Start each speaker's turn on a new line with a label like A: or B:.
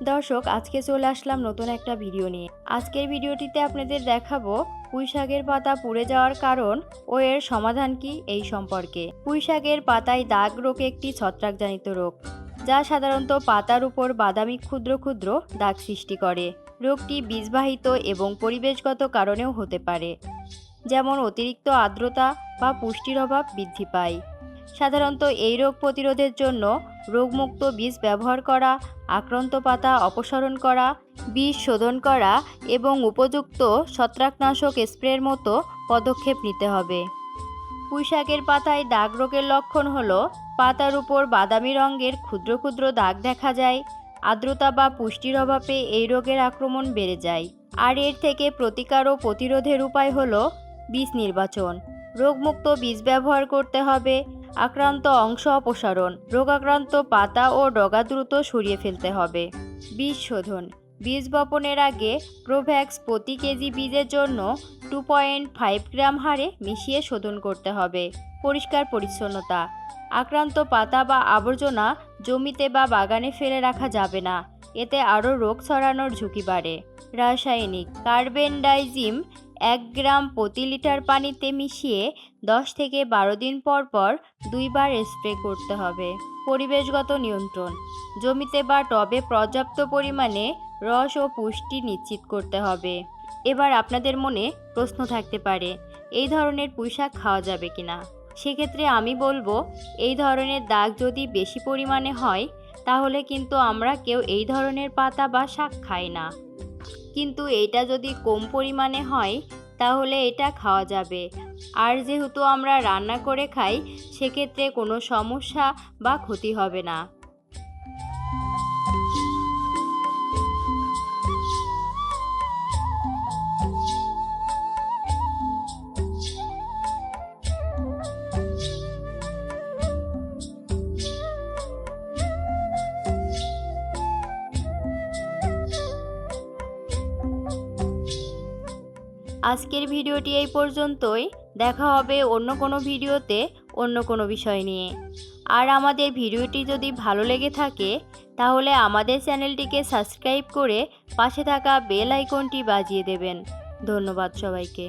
A: দর্শক, আজকে চলে আসলাম নতুন একটা ভিডিও নিয়ে। আজকের ভিডিওটিতে আপনাদের দেখাবো পুঁইশাকের পাতা পুড়ে যাওয়ার কারণ ও এর সমাধান কি এই সম্পর্কে। পুঁইশাকের পাতায় দাগ রোগ একটি ছত্রাকজনিত রোগ, যা সাধারণত পাতার উপর বাদামি ক্ষুদ্র ক্ষুদ্র দাগ সৃষ্টি করে। রোগটি বীজবাহিত এবং পরিবেশগত কারণেও হতে পারে, যেমন অতিরিক্ত আর্দ্রতা বা পুষ্টির অভাব বৃদ্ধি পায়। সাধারণত এই রোগ প্রতিরোধের জন্য রোগমুক্ত বীজ ব্যবহার করা, আক্রান্ত পাতা অপসারণ করা বীজ শোধন করা এবং উপযুক্ত ছত্রাকনাশক স্প্রের মতো পদক্ষেপ নিতে হবে। পুঁইশাকের পাতায় দাগ রোগের লক্ষণ হল, পাতার উপর বাদামি রঙের ক্ষুদ্র ক্ষুদ্র দাগ দেখা যায়, আর্দ্রতা বা পুষ্টির অভাবে এই রোগের আক্রমণ বেড়ে যায়। আর এর থেকে প্রতিকার ও প্রতিরোধের উপায় হল বীজ নির্বাচন। রোগমুক্ত বীজ ব্যবহার করতে হবে আক্রান্ত অংশ অপসারণ। রোগাক্রান্ত পাতা ও ডগা দ্রুত সরিয়ে ফেলতে হবে। বীজ শোধন। বীজ বপনের আগে প্রোভ্যাক্স প্রতি কেজি বীজের জন্য টু পয়েন্ট ফাইভ গ্রাম হারে মিশিয়ে শোধন করতে হবে। পরিষ্কার পরিচ্ছন্নতা। আক্রান্ত পাতা বা আবর্জনা জমিতে বা বাগানে ফেলে রাখা যাবে না। এতে আরও রোগ ছড়ানোর ঝুঁকি বাড়ে। রাসায়নিক। কার্বেন্ডাইজিম এক গ্রাম প্রতি লিটার পানিতে মিশিয়ে দশ থেকে বারো দিন পর পর দুইবার স্প্রে করতে হবে। পরিবেশগত নিয়ন্ত্রণ। জমিতে বা টবে পর্যাপ্ত পরিমাণে রস ও পুষ্টি নিশ্চিত করতে হবে। এবার আপনাদের মনে প্রশ্ন থাকতে পারে, এই ধরনের পুঁইশাক খাওয়া যাবে কি না সেক্ষেত্রে আমি বলব, এই ধরনের দাগ যদি বেশি পরিমাণে হয়, তাহলে কিন্তু আমরা কেউ এই ধরনের পাতা বা শাক খাই না। কিন্তু এটা যদি কম পরিমাণে হয়, তাহলে এটা খাওয়া যাবে। আর যেহেতু আমরা রান্না করে খাই, সেক্ষেত্রে কোনো সমস্যা বা ক্ষতি হবে না। আজকের ভিডিওটি এই পর্যন্তই। দেখা হবে অন্য কোনো ভিডিওতে অন্য কোনো বিষয় নিয়ে। আর আমাদের ভিডিওটি যদি ভালো লেগে থাকে, তাহলে আমাদের চ্যানেলটিকে সাবস্ক্রাইব করে পাশে থাকা বেল আইকনটি বাজিয়ে দেবেন। ধন্যবাদ সবাইকে।